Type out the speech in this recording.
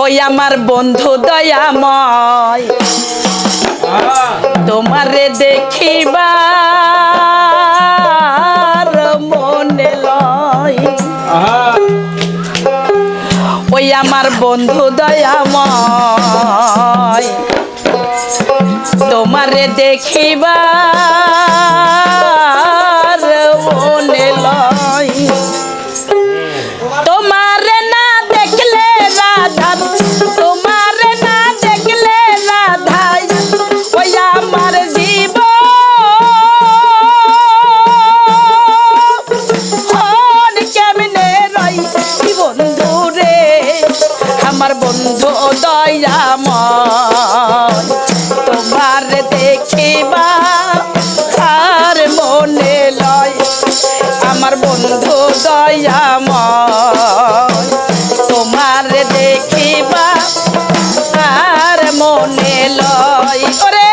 হই আমার বন্ধু দয়াময়। তোমারে দেখিবা মনে লয়। ওই আমার বন্ধু দয়াময়। তোমারে দেখিবা তোমার দেখিবা আর মনে লয়। আমার বন্ধু দয়াময়। তোমার দেখিবা আর মনে লয়। ওরে